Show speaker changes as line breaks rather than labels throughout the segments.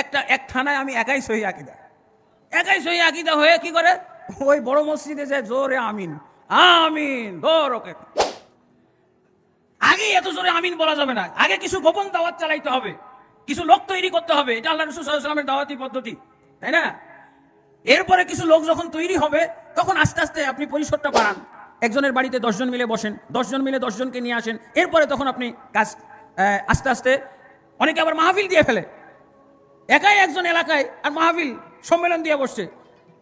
একটা, এক থানায় আমি একাই সহি আকিদা। একাই সহি আকিদা হয়ে কি করে? ওই বড় মসজিদে যায় জোরে আমিন আমিন ওকে। আগে এত জোরে আমিন বলা যাবে না। আগে কিছু গোপন দাওয়াত চালাইতে হবে, কিছু লোক তৈরি করতে হবে, এটা আল্লাহ রসুল সাল্লামের দাওয়াতি পদ্ধতি, তাই না? এরপরে কিছু লোক যখন তৈরি হবে, তখন আস্তে আস্তে আপনি পরিসরটা বাড়ান। একজনের বাড়িতে দশজন মিলে বসেন, দশজন মিলে দশজনকে নিয়ে আসেন। এরপরে তখন আপনি কাজ আস্তে আস্তে অনেকে আবার মাহফিল দিয়ে ফেলে। একাই একজন এলাকায় আর মাহফিল সম্মেলন দিয়ে বসছে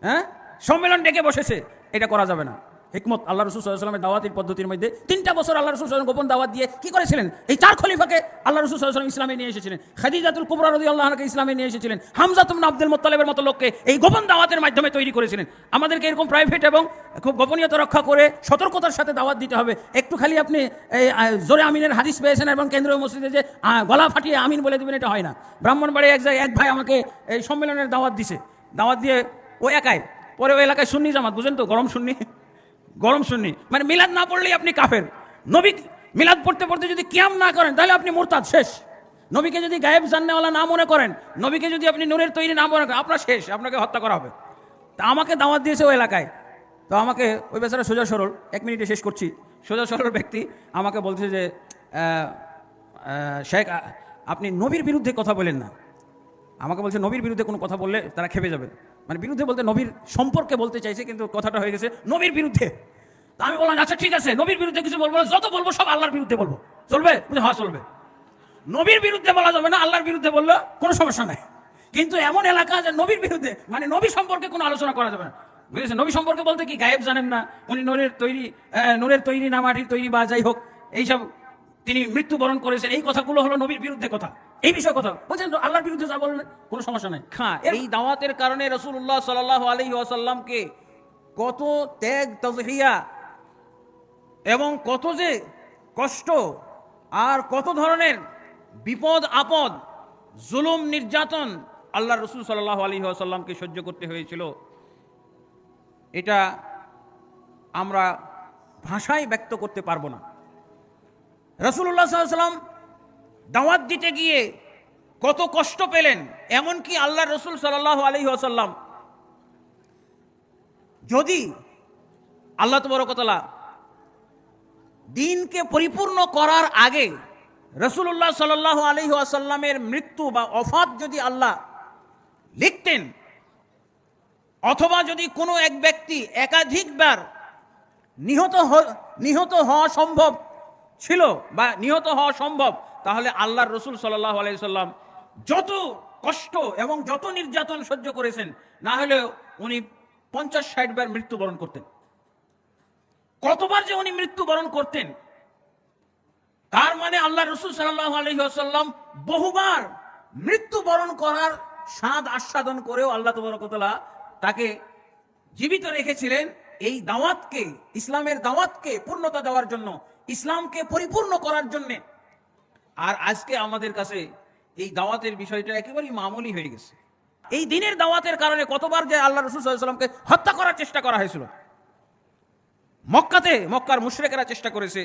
হ্যাঁ? সম্মেলন ডেকে বসেছে, এটা করা যাবে না। হিকমত আল্লাহ রসুল সাল্লামের দাওয়াতের পদ্ধতির মধ্যে তিনটা বছর আল্লাহ রসুল সাল্লাম গোপন দাওয়াত দিয়ে কি করেছিলেন? এই চার খলিফাকে আল্লাহ রসুল সাল্লাম ইসলামে নিয়ে এসেছিলেন। খাদিজাতুল কুবরা রদি আল্লাহকে ইসলামে নিয়ে এসেছিলেন। হামজাতুম আব্দুল মোত্তালেবের মতো লোককে এই গোপন দাওয়াতের মাধ্যমে তৈরি করেছিলেন। আমাদেরকে এরকম প্রাইভেট এবং খুব গোপনীয়তা রক্ষা করে সতর্কতার সাথে দাওয়াত দিতে হবে। একটু খালি আপনি জোরে আমিনের হাদিস পেয়েছেন এবং কেন্দ্রীয় মসজিদে যে গলা ফাটিয়ে আমিন বলে দেবেন, এটা হয় না। ব্রাহ্মণবাড়ি এক জায়গায় এক ভাই আমাকে এই সম্মেলনের দাওয়াত দিছে। দাওয়াত দিয়ে ও একাই। পরে ওই এলাকায় সুন্নি জামাত, বুঝেন তো, গরম সুন্নি। গরম সুন্নি মানে মিলাদ না পড়লেই আপনি কাফের। নবী মিলাদ পড়তে পড়তে যদি কিয়াম না করেন, তাহলে আপনি মোরতাদ, শেষ। নবীকে যদি গায়েব জাননেওয়ালা না মনে করেন, নবীকে যদি আপনি নূরের তৈরি না মনে করেন, আপনার শেষ, আপনাকে হত্যা করা হবে। তা আমাকে দাওয়াত দিয়েছে ওই এলাকায়। তো আমাকে, ওই বেচারা সোজা সরল, এক মিনিটে শেষ করছি। সোজা সরল ব্যক্তি আমাকে বলছে যে শেখ আপনি নবীর বিরুদ্ধে কথা বলেন না। আমাকে বলছে, নবীর বিরুদ্ধে কোনো কথা বললে তারা খেপে যাবে। মানে বিরুদ্ধে বলতে নবীর সম্পর্কে বলতে চাইছে, কিন্তু কথাটা হয়ে গেছে নবীর বিরুদ্ধে। তা আমি বললাম আচ্ছা ঠিক আছে, নবীর বিরুদ্ধে কিছু বলব যত বলব সব আল্লাহর বিরুদ্ধে বলব। চলবে? হ্যাঁ চলবে। নবীর বিরুদ্ধে বলা যাবে না, আল্লাহর বিরুদ্ধে বলল কোনো সমস্যা নাই। কিন্তু এমন এলাকা যে নবীর বিরুদ্ধে মানে নবী সম্পর্কে কোনো আলোচনা করা যাবে না। বুঝেছেন? নবী সম্পর্কে বলতে কি গায়েব জানেন না, উনি নূরের তৈরি নূরের তৈরি না মাটির তৈরি বা যাই হোক, এইসব তিনি মৃত্যুবরণ করেছেন, এই কথাগুলো হলো নবীর বিরুদ্ধে কথা। এই বিষয়ে কথা বলছেন আল্লাহর বিরুদ্ধে যা বলবেন কোনো সমস্যা নাই। হ্যাঁ এই দাওয়াতের কারণে রসুল্লাহ সাল্লাহ আলী ওয়াসাল্লামকে কত ত্যাগ তজহিয়া এবং কত যে কষ্ট আর কত ধরনের বিপদ আপদ জুলুম নির্যাতন আল্লাহ রসুল সাল্লাহ আলী আসাল্লামকে সহ্য করতে হয়েছিল এটা আমরা ভাষায় ব্যক্ত করতে পারব না। রসুল্লাহ সাল্লাম দাওয়াত দিতে গিয়ে কত কষ্ট পেলেন, এমনকি আল্লাহ রসুল সাল্লাহ আলী আসাল্লাম যদি আল্লাহ তবরকতলা দিনকে পরিপূর্ণ করার আগে রসুল্লাহ সাল আলী আসাল্লামের মৃত্যু বা অফাত যদি আল্লাহ লিখতেন, অথবা যদি কোনো এক ব্যক্তি একাধিকবার নিহত নিহত হওয়া সম্ভব ছিল বা নিহত হওয়া সম্ভব তাহলে আল্লাহর রসুল সাল্লাহ আলাইসাল্লাম যত কষ্ট এবং যত নির্যাতন সহ্য করেছেন, না হলে উনি পঞ্চাশ ষাট বার মৃত্যুবরণ করতেন। কতবার যে উনি মৃত্যুবরণ করতেন, তার মানে আল্লাহ রসুল সাল্লাহ আলহিহাসাল্লাম বহুবার মৃত্যুবরণ করার স্বাদ আস্বাদন করেও আল্লাহ তবরকতলা তাকে জীবিত রেখেছিলেন এই দাওয়াতকে, ইসলামের দাওয়াতকে পূর্ণতা দেওয়ার জন্য, ইসলামকে পরিপূর্ণ করার জন্যে। আর আজকে আমাদের কাছে এই দাওয়াতের বিষয়টা একেবারেই মামুলি হয়ে গেছে। এই দিনের দাওয়াতের কারণে কতবার যে আল্লাহ রসুল হত্যা করার চেষ্টা করা হয়েছিল, মক্কাতে মক্কার মুশরেকেরা চেষ্টা করেছে,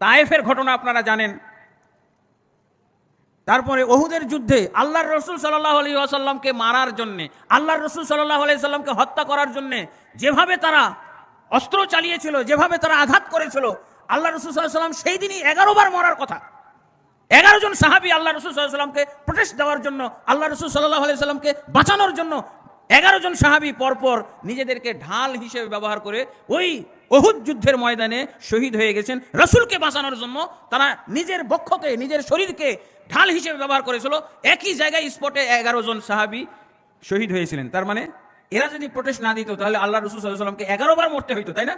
তায়েফের ঘটনা আপনারা জানেন। তারপরে ওহুদের যুদ্ধে আল্লাহর রসুল সাল্লাহ আলী আসাল্লামকে মারার জন্যে, আল্লাহর রসুল সাল্লাহ আলি সাল্লামকে হত্যা করার জন্যে যেভাবে তারা অস্ত্র চালিয়েছিল, যেভাবে তারা আঘাত করেছিল আল্লাহ রসুল সাল্লাহ সাল্লাম সেই দিনই এগারো বার মরার কথা। এগারো জন সাহাবি আল্লাহ রসুল সাল্লাহ সাল্লামকে প্রোটেস্ট দেওয়ার জন্য, আল্লাহ রসুল সাল্লাহ আলি সাল্লামকে বাঁচানোর জন্য এগারো জন সাহাবি পরপর নিজেদেরকে ঢাল হিসেবে ব্যবহার করে ওই অহুদ যুদ্ধের ময়দানে শহীদ হয়ে গেছেন। রসুলকে বাঁচানোর জন্য তারা নিজের বক্ষকে, নিজের শরীরকে ঢাল হিসেবে ব্যবহার করেছিল। একই জায়গায় স্পটে এগারো জন সাহাবি শহীদ হয়েছিলেন। তার মানে এরা যদি প্রোটেস্ট না দিত, তাহলে আল্লাহ রসুল সাল্লামকে এগারো বার মরতে হইতো, তাই না?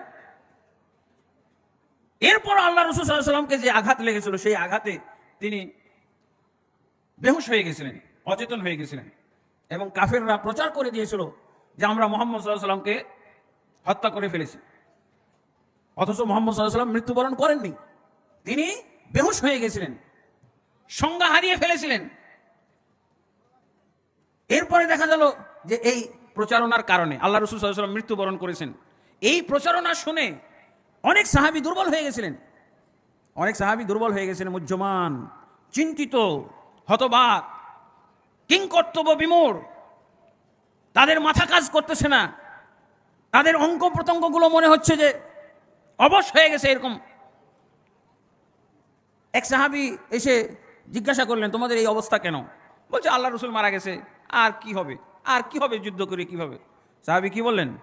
এরপর আল্লাহ রসুল সাল্লামকে যে আঘাত লেগেছিল, সেই আঘাতে তিনি বেহুশ হয়ে গেছিলেন, অচেতন হয়ে গেছিলেন এবং কাফেররা প্রচার করে দিয়েছিল যে আমরা মোহাম্মদ সাল্লামকে হত্যা করে ফেলেছি। অথচ মোহাম্মদ সাল্লাহ সাল্লাম মৃত্যুবরণ করেননি। তিনি বেহুশ হয়ে গেছিলেন, সংজ্ঞা হারিয়ে ফেলেছিলেন। এরপরে দেখা গেল যে এই প্রচারণার কারণে আল্লাহ রসুল সাল্লাম মৃত্যুবরণ করেছেন। এই প্রচারণা শুনে অনেক সাহাবি দুর্বল হয়ে গেছিলেন। অনেক সাহাবি দুর্বল হয়ে গেছেন, মুজ্জমান, চিন্তিত, হতবাক, কিং কর্তব্য বিমূঢ়। তাদের মাথা কাজ করতেছে না। তাদের অঙ্ক প্রত্যঙ্গগুলো মনে হচ্ছে যে অবশ হয়ে গেছে এরকম। এক সাহাবি এসে জিজ্ঞাসা করলেন, তোমাদের এই অবস্থা কেন? বলছে, আল্লাহ রসুল মারা গেছে। আর কি হবে? আর কি হবে যুদ্ধ করে কি হবে সাহাবি কি বললেন?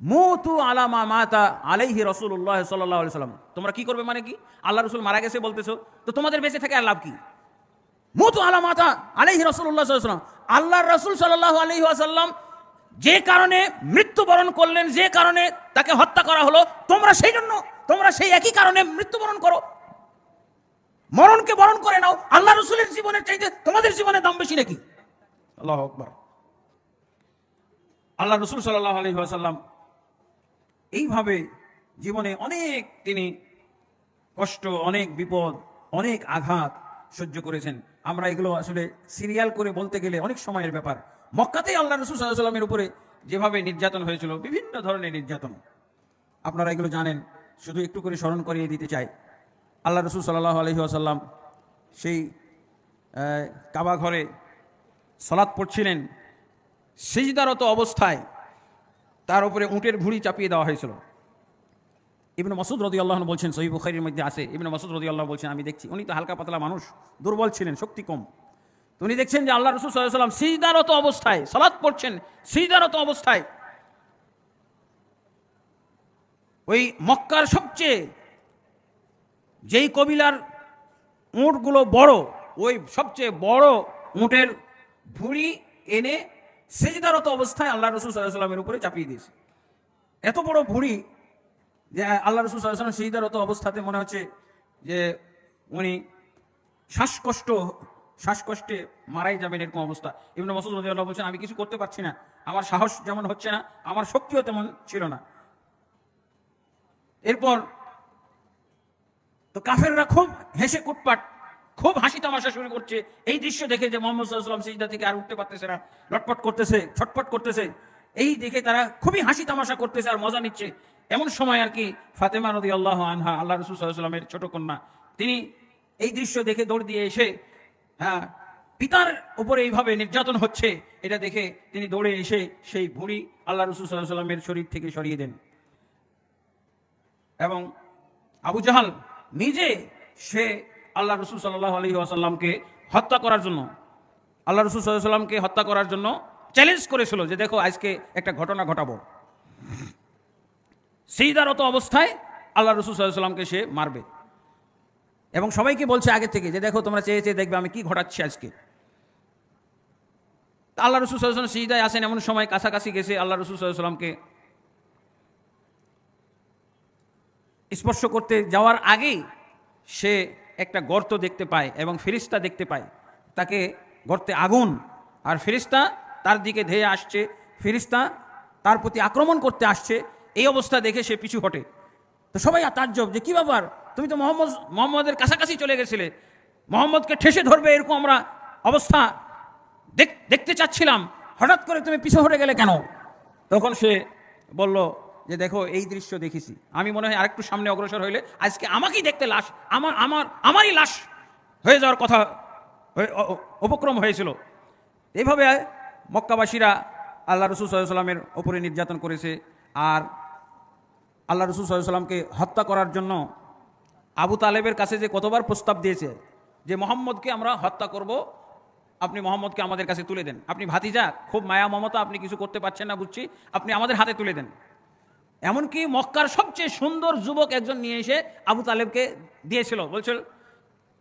মুতু আলামা মাতা আলাইহি রসুল্লাহ সাল্লাহ সাল্লাম। তোমরা কি করবে মানে কি? আল্লাহ রসুল মারা গেছে বলতেছো। তো তোমাদের বেঁচে থেকে আর লাভ কি? মুতু আলা মাতা আলাইহি রসুল্লাহ সাল্লাম। আল্লাহ রসুল সাল্লাহ আলহি আসাল্লাম যে কারণে মৃত্যুবরণ করলেন যে কারণে তাকে হত্যা করা হলো তোমরা সেই জন্য তোমরা সেই একই কারণে মৃত্যুবরণ করো। মরণকে বরণ করে নাও। আল্লাহ রসুলের জীবনের চাইতে তোমাদের জীবনের দাম বেশি নাকি? আল্লাহ আকবর। আল্লাহ রসুল সাল্লাহ আলহি আসাল্লাম এইভাবে জীবনে অনেক তিনি কষ্ট, অনেক বিপদ, অনেক আঘাত সহ্য করেছেন। আমরা এগুলো আসলে সিরিয়াল করে বলতে গেলে অনেক সময়ের ব্যাপার। মক্কাতেই আল্লাহ রসুল সাল্লামের উপরে যেভাবে নির্যাতন হয়েছিল, বিভিন্ন ধরনের নির্যাতন। আপনারা এগুলো জানেন, শুধু একটু করে স্মরণ করিয়ে দিতে চাই। আল্লাহ রসুল সাল্লাহ আলহি আসাল্লাম সেই কাবা ঘরে সলাৎ পড়ছিলেন। সেজদারত অবস্থায় তার উপরে উটের ভুঁড়ি চাপিয়ে দেওয়া হয়েছিল। ইবনে মসুদ রদি আল্লাহন বলছেন সহি বুখারির মধ্যে আসে ইবনে মসুদ রদি আল্লাহ বলছেন, আমি দেখছি। উনি তো হালকা পাতলা মানুষ, দুর্বল ছিলেন, শক্তি কম। তো উনি দেখছেন যে আল্লাহ রসুল সাল্লাম সিজদারত অবস্থায় সালাদ পড়ছেন, সিজদারত অবস্থায়। ওই মক্কার সবচেয়ে যেই কবিলার উঁটগুলো বড়, ওই সবচেয়ে বড় উঁটের ভুঁড়ি এনে সেজদারত অবস্থায় আল্লাহ রসুল সাল্লাহ সাল্লামের উপরে চাপিয়ে দিয়েছে। এত বড় ভুঁড়ি যে আল্লাহ রসুল সাল্লাম সেজদারত অবস্থাতে মনে হচ্ছে যে উনি শ্বাসকষ্ট, শ্বাসকষ্টে মারাই যাবেন এরকম অবস্থা। ইবনে মসুদ রাদিয়াল্লাহু বলছেন, আমি কিছু করতে পারছি না। আমার সাহস যেমন হচ্ছে না, আমার শক্তিও তেমন ছিল না। এরপর তো কাফেররা খুব হেসে কুটপাট খুব হাসি তামাশা শুরু করছে। এই দৃশ্য দেখে যে মোহাম্মদ সিজদা থেকে আর উঠতে পারতেছে না, লটপট করতেছে ছটপট করতেছে। এই দেখে তারা খুবই হাসি তামাশা করতেছে আর মজা নিচ্ছে। এমন সময় আর কি ফাতেমা নদী আল্লাহ আনহা, আল্লাহ রসুল সাল্লামের ছোট কন্যা, তিনি এই দৃশ্য দেখে দৌড় দিয়ে এসে হ্যাঁ পিতার উপরে এইভাবে নির্যাতন হচ্ছে, এটা দেখে তিনি দৌড়ে এসে সেই ভুঁড়ি আল্লাহ রসুল সাল্লামের শরীর থেকে সরিয়ে দেন। এবং আবু জাহাল নিজে সে আল্লাহ রসুল সাল্লাহ আলহি আসাল্লামকে হত্যা করার জন্য, আল্লাহ রসুল সাল্লামকে হত্যা করার জন্য চ্যালেঞ্জ করেছিল যে দেখো আজকে একটা ঘটনা ঘটাবো। সেইদারত অবস্থায় আল্লাহ রসুল সাল্লামকে সে মারবে। এবং সবাইকে বলছে আগে থেকে যে দেখো তোমরা চেয়ে চেয়ে দেখবে আমি কি ঘটাচ্ছি আজকে। আল্লাহ রসুল সাল্লাহ সিজদায় আসেন এমন সময় কাছাকাছি গেছে আল্লাহ রসুল সাল্লামকে স্পর্শ করতে যাওয়ার আগেই সে একটা গর্ত দেখতে পায় এবং ফেরিস্তা দেখতে পায়। তাকে গর্তে আগুন, আর ফেরিস্তা তার দিকে ধেয়ে আসছে। ফেরিস্তা তার প্রতি আক্রমণ করতে আসছে। এই অবস্থা দেখে সে পিছু হটে। তো সবাই তাজ্জব যে কী ব্যাপার? তুমি তো মোহাম্মদ, মোহাম্মদের কাছাকাছি চলে গেছিলে। মোহাম্মদকে ঠেসে ধরবে এরকম আমরা অবস্থা দেখ- দেখতে চাচ্ছিলাম। হঠাৎ করে তুমি পিছু হটে গেলে কেন? তখন সে বলল যে দেখো, এই দৃশ্য দেখেছি। আমি মনে হয় আরেকটু সামনে অগ্রসর হইলে আজকে আমাকেই দেখতে লাশ, আমার আমার, আমারই লাশ হয়ে যাওয়ার কথা উপক্রম হয়েছিল। এইভাবে মক্কাবাসীরা আল্লাহ রসুল সাল্লামের ওপরে নির্যাতন করেছে আর আল্লাহ রসুল সাল্লামকে হত্যা করার জন্য আবু তালেবের কাছে যে কতবার প্রস্তাব দিয়েছে যে, মোহাম্মদকে আমরা হত্যা করব, আপনি মোহাম্মদকে আমাদের কাছে তুলে দেন। আপনি ভাতিজা, খুব মায়া মমতা, আপনি কিছু করতে পারছেন না বুঝছি, আপনি আমাদের হাতে তুলে দেন। এমনকি মক্কার সবচেয়ে সুন্দর যুবক একজন নিয়ে এসে আবু তালেবকে দিয়েছিল। বলছিল,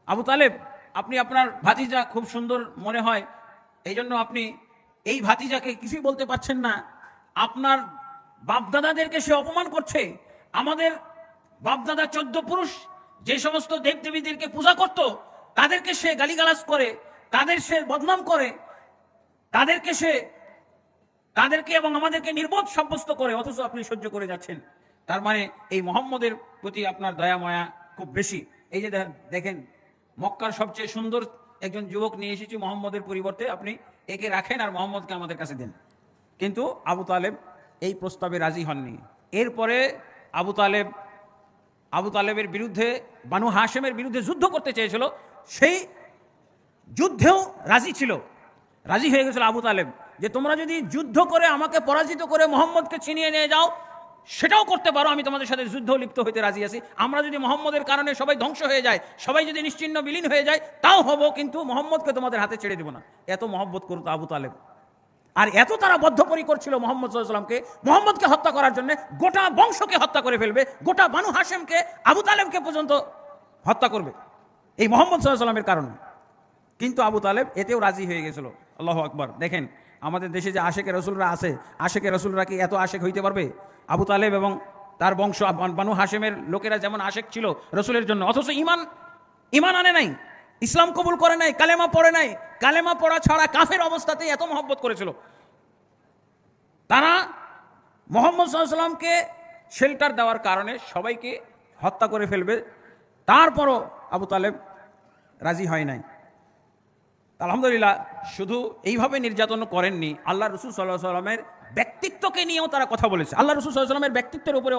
আবু তালেব, আপনি আপনার ভাতিজা খুব সুন্দর মনে হয় এই জন্য আপনি এই ভাতিজাকে কিছুই বলতে পারছেন না। আপনার বাপদাদাদেরকে সে অপমান করছে। আমাদের বাপদাদা চোদ্দ পুরুষ যে সমস্ত দেবদেবীদেরকে পূজা করত, তাদেরকে সে গালিগালাজ করে, তাদের সে বদনাম করে, তাদেরকে সে তাদেরকে এবং আমাদেরকে নির্বোধ সাব্যস্ত করে, অথচ আপনি সহ্য করে যাচ্ছেন। তার মানে এই মোহাম্মদের প্রতি আপনার দয়া, মায়া খুব বেশি। এই যে দেখেন, মক্কার সবচেয়ে সুন্দর একজন যুবক নিয়ে এসেছি, মোহাম্মদের পরিবর্তে আপনি একে রাখেন আর মোহাম্মদকে আমাদের কাছে দেন। কিন্তু আবু তালেব এই প্রস্তাবে রাজি হননি। এরপরে আবু তালেব, আবু তালেবের বিরুদ্ধে, বানু হাশেমের বিরুদ্ধে যুদ্ধ করতে চেয়েছিল, সেই যুদ্ধেও রাজি ছিল। রাজি হয়ে গেছিল আবু তালেব। যে তোমরা যদি যুদ্ধ করে আমাকে পরাজিত করে মোহাম্মদকে ছিনিয়ে নিয়ে যাও, সেটাও করতে পারো, আমি তোমাদের সাথে যুদ্ধ লিপ্ত হইতে রাজি আছি। আমরা যদি মোহাম্মদের কারণে সবাই ধ্বংস হয়ে যায়, সবাই যদি নিশ্চিন্ন বিলীন হয়ে যায়, তাও হব, কিন্তু মোহাম্মদকে তোমাদের হাতে ছেড়ে দেবো না। এত মহব্বত করতো আবু তালেব। আর এত তারা বদ্ধপরিকর ছিল মোহাম্মদ সাল্লামকে মোহাম্মদকে হত্যা করার জন্য গোটা বংশকে হত্যা করে ফেলবে, গোটা বানু হাসেমকে আবু তালেবকে পর্যন্ত হত্যা করবে। এই মোহাম্মদ সাল্লামের কারণে। কিন্তু আবু তালেব এতেও রাজি হয়ে গেছিল। আল্লাহ আকবর। দেখেন আমাদের দেশে যে আশেকের রসুলরা আছে, আশেকের রসুলরা কি এত আশেক হইতে পারবে? আবু তালেব এবং তার বংশ, বানু হাসেমের লোকেরা যেমন আশেক ছিল রসুলের জন্য, অথচ ইমান ইমান আনে নাই, ইসলাম কবুল করে নাই, কালেমা পড়ে নাই, কালেমা পড়া ছাড়া কাফের অবস্থাতে এত মহব্বত করেছিল। তারা মোহাম্মদ সাল্লামকে শেল্টার দেওয়ার কারণে সবাইকে হত্যা করে ফেলবে, তারপরও আবু তালেব রাজি হয় নাই। আলহামদুলিল্লাহ, শুধু এইভাবে নির্যাতন করেননি আল্লাহ রসুল সাল্লাহ সাল্লামের ব্যক্তিত্বকে নিয়েও তারা কথা বলেছে। আল্লাহ রসুল সাল্লাহ সাল্লামের ব্যক্তিত্বের উপরে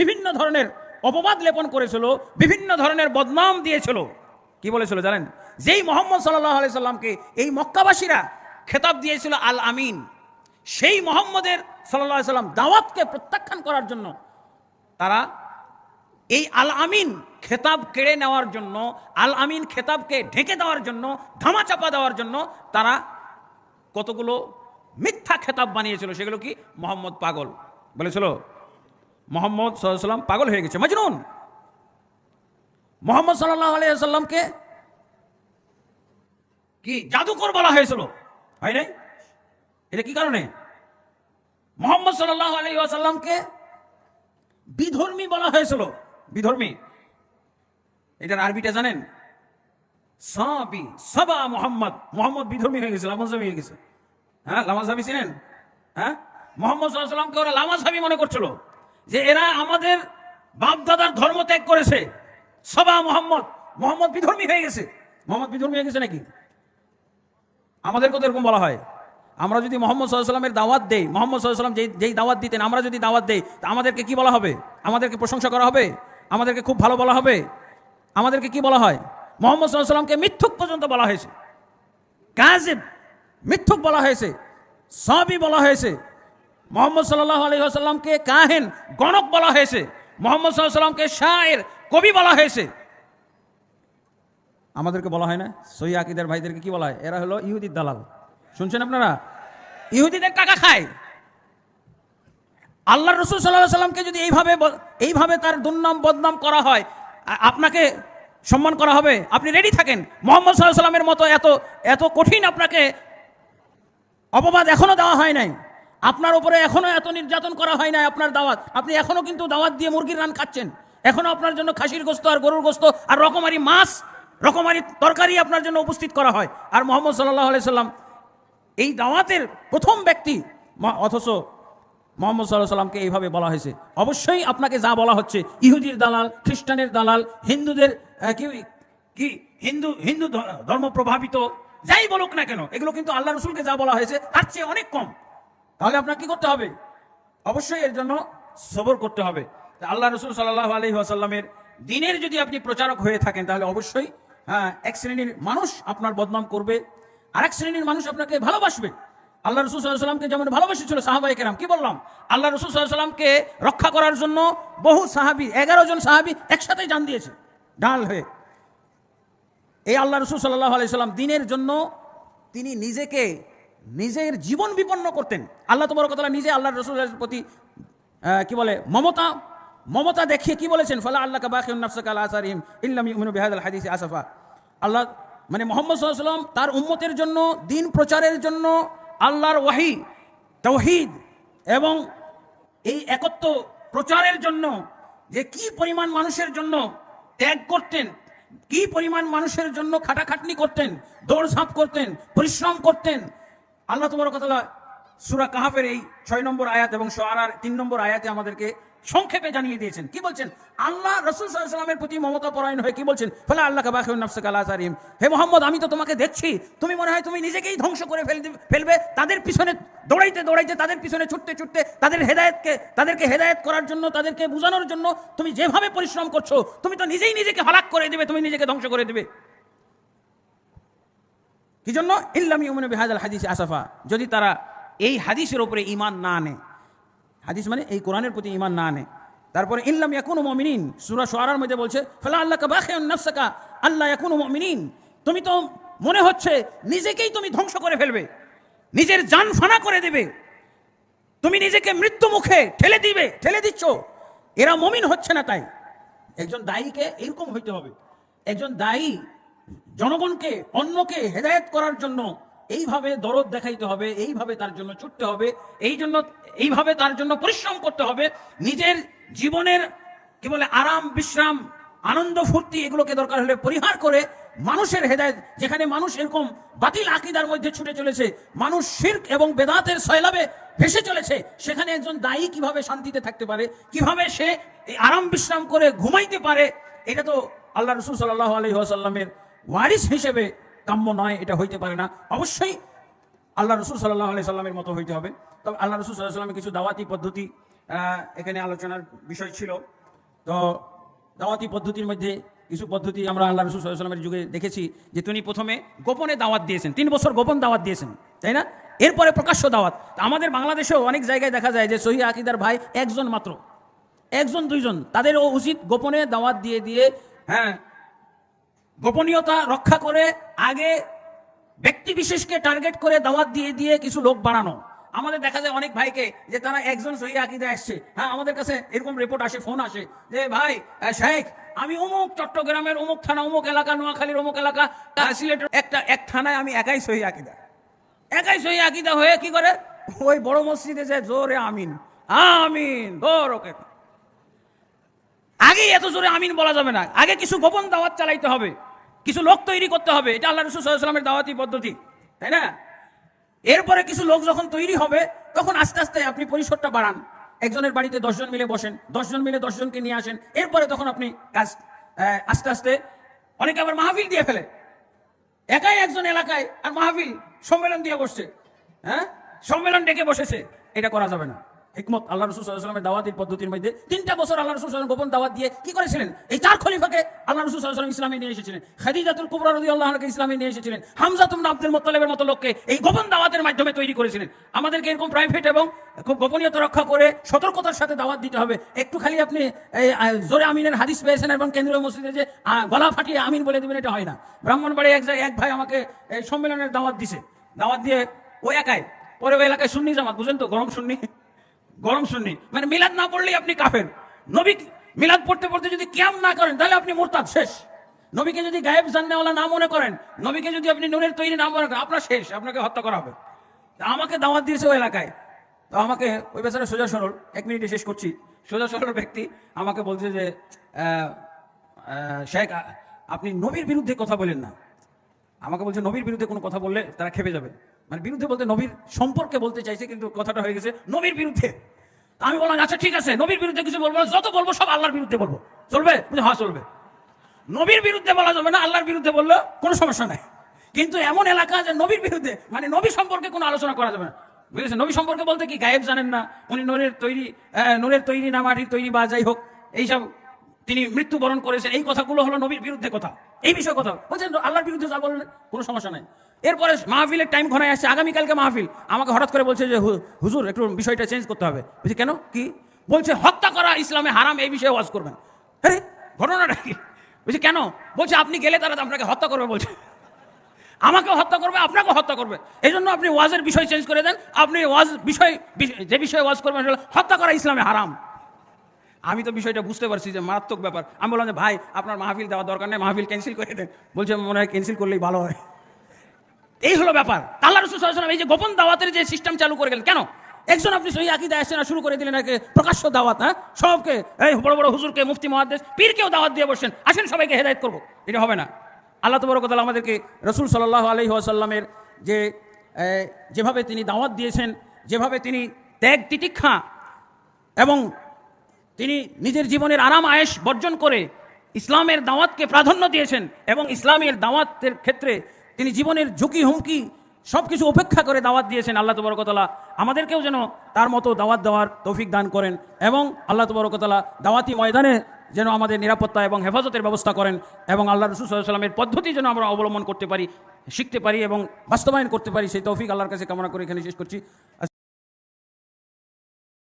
বিভিন্ন ধরনের অপবাদ লেপন করেছিল, বিভিন্ন ধরনের বদনাম দিয়েছিল। কি বলেছিল জানেন? যেই মোহাম্মদ সাল্লাহ আলি সাল্লামকে এই মক্কাবাসীরা খেতাব দিয়েছিল আল আমিন, সেই মোহাম্মদের সাল্লাহ সাল্লাম দাওয়াতকে প্রত্যাখ্যান করার জন্য তারা এই আল আমিন খেতাব কেড়ে নেওয়ার জন্য, আল আমিন খেতাবকে ঢেকে দেওয়ার জন্য, ধামাচাপা দেওয়ার জন্য তারা কতগুলো মিথ্যা খেতাব বানিয়েছিল, সেগুলো কি? মোহাম্মদ পাগল। বলেছিল, মোহাম্মদ সাল্লাম পাগল হয়ে গেছে, মজনুন। মোহাম্মদ সাল্লাহ আলিয়াল্লামকে কি জাদুকর বলা হয়েছিল? হয় নাই? এটা কি কারণে? মোহাম্মদ সাল্লাহ আলী বিধর্মী বলা হয়েছিল। বিধর্মী। এটার আরবিটা জানেন? সাবি, সাবা মোহাম্মদ। মোহাম্মদ বিধর্মী হয়ে গেছে, লামাজাবি হয়ে গেছে। হ্যাঁ লামাজাবি ছিলেন? হ্যাঁ? মোহাম্মদ সাল্লামকে ওরা লামাজাবি মনে করছিল? যে এরা আমাদের বাপ দাদার ধর্ম ত্যাগ করেছে। সবা মোহাম্মদ। মোহাম্মদ বিধর্মী হয়ে গেছে। মোহাম্মদ বিধর্মী হয়ে গেছে নাকি? আমাদেরকে তো এরকম বলা হয়। আমরা যদি মোহাম্মদ সাল্লামের দাওয়াত দেই, মোহাম্মদ সাল্লাম যেই যেই দাওয়াত দিতেন, আমরা যদি দাওয়াত দেই, তা আমাদেরকে কি বলা হবে? আমাদেরকে প্রশংসা করা হবে? আমাদেরকে খুব ভালো বলা হবে? আমাদেরকে কি বলা হয়? মোহাম্মদ সাল্লামকে মিথ্যুক পর্যন্ত বলা হয়েছে। কাজিব মিথ্যুক বলা হয়েছে। সবই বলা হয়েছে। মোহাম্মদ সাল্লাহ আলহিহাসাল্লামকে কাহেন, গণক বলা হয়েছে। মোহাম্মদ সাল্লাহ সাল্লামকে কবি বলা হয়েছে। আমাদেরকে বলা হয় না? সহি আকিদের ভাইদেরকে কি বলা হয়? এরা হলো ইহুদির দালাল। শুনছেন আপনারা? ইহুদিদের টাকা খায়। আল্লাহ রসুল সাল্লাহ সাল্লামকে যদি এইভাবে এইভাবে তার দুর্নাম বদনাম করা হয় আপনাকে সম্মান করা হবে। আপনি রেডি থাকেন। মোহাম্মদ সাল্লাহ সাল্লামের মতো এত এত কঠিন আপনাকে অপবাদ এখনও দেওয়া হয় নাই। আপনার উপরে এখনও এত নির্যাতন করা হয় নাই আপনার দাওয়াত। আপনি এখনও কিন্তু দাওয়াত দিয়ে মুরগির রান খাচ্ছেন। এখনও আপনার জন্য খাসির গোস্ত আর গরুর গোস্ত আর রকমারি মাছ, রকমারি তরকারি আপনার জন্য উপস্থিত করা হয়। আর মোহাম্মদ সাল্লাহ আলি সাল্লাম এই দাওয়াতের প্রথম ব্যক্তি অথচ মোহাম্মদ সাল্লাহ সাল্লামকে এইভাবে বলা হয়েছে। অবশ্যই আপনাকে যা বলা হচ্ছে, ইহুদির দালাল, খ্রিস্টানের দালাল, হিন্দুদের কি কি, হিন্দু হিন্দু ধর্ম প্রভাবিত, যাই বলুক না কেন, এগুলো কিন্তু আল্লাহ রসুলকে যা বলা হয়েছে, তার চেয়ে অনেক কম। তাহলে আপনার কি করতে হবে? অবশ্যই এর জন্য সবর করতে হবে। আল্লাহ রসুল সাল্লাহ আলহি আসাল্লামের দিনের যদি আপনি প্রচারক হয়ে থাকেন, তাহলে অবশ্যই হ্যাঁ এক শ্রেণির মানুষ আপনার বদনাম করবে আর এক শ্রেণির মানুষ আপনাকে ভালোবাসবে। আল্লাহ রসুল সাল্লামকে যেমন ভালোবেসেছিল সাহাবাই কেরাম, কি বললাম? আল্লাহ রসুল সাল্লামকে রক্ষা করার জন্য বহু সাহাবি, এগারো জন সাহাবি একসাথে জান দিয়েছে, ডাল হয়ে। এই আল্লাহ রসুল সাল্লাহ আলাইসাল্লাম দিনের জন্য তিনি নিজেকে নিজের জীবন বিপন্ন করতেন। আল্লাহ তোমার কথা নিজে আল্লাহ রসুলের প্রতি কি বলে, মমতা মমতা দেখিয়ে কি বলেছেন? ফালা আল্লাহ কাবাকিম আসারিম ইল্লাম ইউমিনু বিহাদাল হাদিসি আসাফা। আল্লাহ মানে মোহাম্মদ সাল্লাম তার উম্মতের জন্য, দিন প্রচারের জন্য আল্লাহর ওয়াহি, তৌহিদ এবং এই একত্ব প্রচারের জন্য যে কি পরিমাণ মানুষের জন্য ত্যাগ করতেন, কি পরিমাণ মানুষের জন্য খাটাখাটনি করতেন, দৌড়ঝাঁপ করতেন, পরিশ্রম করতেন। আল্লাহ তোমার কথা সুরা কাহাফের এই ছয় নম্বর আয়াত এবং সোয়ারার তিন নম্বর আয়াতে আমাদেরকে সংক্ষেপে জানিয়ে দিয়েছেন। কি বলছেন? আল্লাহ রসুল সাল্লামের প্রতি মমতা পরায়ণ হয়ে কি বলছেন? ফলে আল্লাহ হে মোহাম্মদ, আমি তো তোমাকে দেখছি। তুমি মনে হয় তুমি নিজেকেই ধ্বংস করে ফেল ফেলবে। তাদের পিছনে দৌড়াইতে দৌড়াইতে, তাদের পিছনে ছুটতে ছুটতে, তাদের হেদায়েতকে, তাদেরকে হেদায়েত করার জন্য, তাদেরকে বোঝানোর জন্য তুমি যেভাবে পরিশ্রম করছ, তুমি তো নিজেই নিজেকে হালাক করে দেবে, তুমি নিজেকে ধ্বংস করে দেবে। কি জন্য? ইল্লাম ইউমিনু বিহাদাল হাদিস আসাফা। যদি তারা এই হাদিসের ওপরে ইমান না আনে হাদিস মানে এই কোরআনের প্রতি ইমান না আনে। তারপরে ইল্লাম ইয়াকুনু মুমিনিন সূরা শুআরার মধ্যে বলছে, ফালা আল্লাকা বাখিউন নাফসাকা আল্লাহ ইয়াকুনু মুমিনিন তুমি তো মনে হচ্ছে নিজেকেই তুমি ধ্বংস করে ফেলবে নিজের জান ফানা করে দেবে তুমি নিজেকে মৃত্যু মুখে ঠেলে দিবে, ঠেলে দিচ্ছ এরা মমিন হচ্ছে না তাই একজন দায়ীকে এরকম হইতে হবে একজন দায়ী জনগণকে, অন্যকে হেদায়েত করার জন্য এইভাবে দরদ দেখাইতে হবে, এইভাবে তার জন্য ছুটতে হবে, এই জন্য, এইভাবে তার জন্য পরিশ্রম করতে হবে, নিজের জীবনের কি বলে আরাম, বিশ্রাম, আনন্দ, ফুর্তি এগুলোকে দরকার হলে পরিহার করে মানুষের হেদায়েত, যেখানে মানুষ এরকম বাতিল আকিদার মধ্যে ছুটে চলেছে, মানুষ শির্ক এবং বেদাতের সয়লাবে ভেসে চলেছে, সেখানে একজন দায়ী কীভাবে শান্তিতে থাকতে পারে, কীভাবে সে আরাম, বিশ্রাম করে ঘুমাইতে পারে, এটা তো আল্লাহ রসুল সাল্লাহ আলহি আসাল্লামের ওয়ারিস হিসেবে কাম্য নয়, এটা হইতে পারে না। অবশ্যই আল্লাহ রসুল সাল্লাহ আলি সাল্লামের মতো হইতে হবে। তবে আল্লাহ রসুল সাল্লাহ সাল্লামের কিছু দাওয়াতি পদ্ধতি এখানে আলোচনার বিষয় ছিল। তো দাওয়াতি পদ্ধতির মধ্যে কিছু পদ্ধতি আমরা আল্লাহ রসুল সাল্লামের যুগে দেখেছি, যে তিনি প্রথমে গোপনে দাওয়াত দিয়েছেন। তিন বছর গোপন দাওয়াত দিয়েছেন, তাই না? এরপরে প্রকাশ্য দাওয়াত। আমাদের বাংলাদেশেও অনেক জায়গায় দেখা যায় যে সহি আকিদার ভাই একজন মাত্র, একজন, দুইজন, তাদেরও উচিত গোপনে দাওয়াত দিয়ে দিয়ে হ্যাঁ গোপনীয়তা রক্ষা করে আগে ব্যক্তি বিশেষকে টার্গেট করে দাওয়াত দিয়ে দিয়ে কিছু লোক বাড়ানো আমাদের দেখা যায় অনেক ভাইকে যে তারা একজন সহি আকিদা আসছে। হ্যাঁ আমাদের কাছে এরকম রিপোর্ট আসে ফোন আসে যে, ভাই শেখ, আমি অমুক চট্টগ্রামের অমুক থানা, অমুক এলাকা, নোয়াখালীর অমুক এলাকা সিলেটের একটা, এক থানায় আমি একাই সহি আকিদা। একাই সহি আকিদা হয়ে কি করে? ওই বড় মসজিদে যায় জোরে আমিন আমিন ওকে আগে এত জোরে আমিন বলা যাবে না। আগে কিছু গোপন দাওয়াত চালাইতে হবে। কিছু লোক তৈরি করতে হবে। এটা আল্লাহ রসুল দাওয়াতি পদ্ধতি, তাই না? এরপরে কিছু লোক যখন তৈরি হবে, তখন আস্তে আস্তে আপনি পরিসরটা বাড়ান। একজনের বাড়িতে দশজন মিলে বসেন, দশজন মিলে দশজনকে নিয়ে আসেন। এরপরে তখন আপনি কাজ আস্তে আস্তে অনেকে আবার মাহফিল দিয়ে ফেলে। একাই একজন এলাকায় আর মাহফিল সম্মেলন দিয়ে বসছে হ্যাঁ? সম্মেলন ডেকে বসেছে। এটা করা যাবে না। হিকমত আল্লাহ রসুল সাল্লামের দাওয়াতের পদ্ধতির মধ্যে তিনটা বছর আল্লাহ রসুল সাল্লাম গোপন দাওয়াত দিয়ে কি করেছিলেন? এই চার খলিফাকে আল্লাহ রসুল সাল্লাম ইসলামে নিয়ে এসেছিলেন। খাদিজাতুল কুবরা রদি আল্লাহকে ইসলামে নিয়ে এসেছিলেন। হামজা আব্দুল মোত্তালেবের মতো লোককে এই গোপন দাওয়াতের মাধ্যমে তৈরি করেছিলেন। আমাদেরকে এরকম প্রাইভেট এবং খুব গোপনীয়তা রক্ষা করে সতর্কতার সাথে দাওয়াত দিতে হবে। একটু খালি আপনি জোরে আমিনের হাদিস পেয়েছেন এবং কেন্দ্রীয় মসজিদে যে গলা ফাটিয়ে আমিন বলে দেবেন, এটা হয় না। ব্রাহ্মণবাড়ি এক জায়গায় এক ভাই আমাকে সম্মেলনের দাওয়াত দিছে। দাওয়াত দিয়ে ও একাই। পরে ওই এলাকায় শুননি জামাত, বুঝেন তো, গরম শুননি গরম শুননি মানে মিলাদ না পড়লেই আপনি কাফের। নবী মিলাদ পড়তে পড়তে যদি কিয়াম না করেন, তাহলে আপনি মোরতাদ শেষ। নবীকে যদি গায়েব জাননেওয়ালা না মনে করেন, নবীকে যদি আপনি নুনের তৈরি না মনে করেন, আপনার শেষ, আপনাকে হত্যা করা হবে। আমাকে দাওয়াত দিয়েছে ওই এলাকায়। তো আমাকে, ওই বেচারা সোজা সরল, এক মিনিটে শেষ করছি। সোজা সরল ব্যক্তি আমাকে বলছে যে শেখ আপনি নবীর বিরুদ্ধে কথা বলেন না। আমাকে বলছে, নবীর বিরুদ্ধে কোনো কথা বললে তারা খেপে যাবে। মানে বিরুদ্ধে বলতে নবীর সম্পর্কে বলতে চাইছে, কিন্তু কথাটা হয়ে গেছে নবীর বিরুদ্ধে। আমি বললাম আচ্ছা ঠিক আছে, নবীর বিরুদ্ধে কিছু বলব যত বলব সব আল্লাহর বিরুদ্ধে বলব। চলবে? হ্যাঁ চলবে। নবীর বিরুদ্ধে বলা যাবে না, আল্লাহর বিরুদ্ধে বললে কোনো সমস্যা নাই। কিন্তু এমন এলাকা যে নবীর বিরুদ্ধে মানে নবী সম্পর্কে কোনো আলোচনা করা যাবে না। বুঝেছেন? নবী সম্পর্কে বলতে কি, গায়েব জানেন না, উনি নূরের তৈরি নূরের তৈরি না মাটির তৈরি বা যাই হোক, এইসব তিনি মৃত্যুবরণ করেছেন। এই কথাগুলো হলো নবীর বিরুদ্ধে কথা। এই বিষয়ে কথা। বলছেন, আল্লাহর বিরুদ্ধে যা বললেন কোনো সমস্যা নাই। এরপরে মাহফিলের টাইম ঘনায় আসছে, আগামীকালকে মাহফিল। আমাকে হঠাৎ করে বলছে যে হুজুর, একটু বিষয়টা চেঞ্জ করতে হবে। বলছি, কেন? কি? বলছে, হত্যা করা ইসলামে হারাম, এই বিষয়ে ওয়াজ করবেন। আরে, ঘটনাটা কি? বলছি, কেন? বলছে, আপনি গেলে তারা আপনাকে হত্যা করবে, বলছে। আমাকে হত্যা করবে আপনাকে হত্যা করবে। এই জন্য আপনি ওয়াজের বিষয় চেঞ্জ করে দেন। আপনি ওয়াজ বিষয় বিষ- যে বিষয়ে ওয়াজ করবেন হত্যা করা ইসলামে হারাম। আমি তো বিষয়টা বুঝতে পারছি যে, মারাত্মক ব্যাপার। আমি বললাম যে, ভাই, আপনার মাহফিল দেওয়ার দরকার নেই, মাহফিল ক্যান্সেল করে দেন। বলছে, মনে হয় ক্যান্সেল করলেই ভালো হয়। এই হলো ব্যাপার। আল্লাহ রসুল ওয়াসাল্লাম এই যে গোপন দাওয়াতের যে সিস্টেম চালু করে গেলেন কেন? একজন আপনি সহি আকিদা আসছেন আর শুরু করে দিলেন প্রকাশ্য দাওয়াত হ্যাঁ? সবকে, এই বড় বড় হুজুরকে, মুফতি, মহাদ্দেশ, পীরকেও দাওয়াত দিয়ে বসছেন আসেন সবাইকে হেদায়েত করব। এটা হবে না। আল্লাহ তবরকতাল আমাদেরকে রসুল সাল্লাহ আলহি আসাল্লামের যে যেভাবে তিনি দাওয়াত দিয়েছেন, যেভাবে তিনি ত্যাগ তিতিক্ষা এবং তিনি নিজের জীবনের আরাম আয়েস বর্জন করে ইসলামের দাওয়াতকে প্রাধান্য দিয়েছেন এবং ইসলামের দাওয়াতের ক্ষেত্রে তিনি জীবনের ঝুঁকি, হুমকি সব কিছু উপেক্ষা করে দাওয়াত দিয়েছেন আল্লাহ তবরকতলা। আমাদেরকেও যেন তার মতো দাওয়াত দেওয়ার তৌফিক দান করেন এবং আল্লাহ তবরকতলা দাওয়াতি ময়দানে যেন আমাদের নিরাপত্তা এবং হেফাজতের ব্যবস্থা করেন এবং আল্লাহ রসুল সাল্লামের পদ্ধতি যেন আমরা অবলম্বন করতে পারি, শিখতে পারি এবং বাস্তবায়ন করতে পারি, সেই তৌফিক আল্লাহর কাছে কামনা করে এখানে শেষ করছি।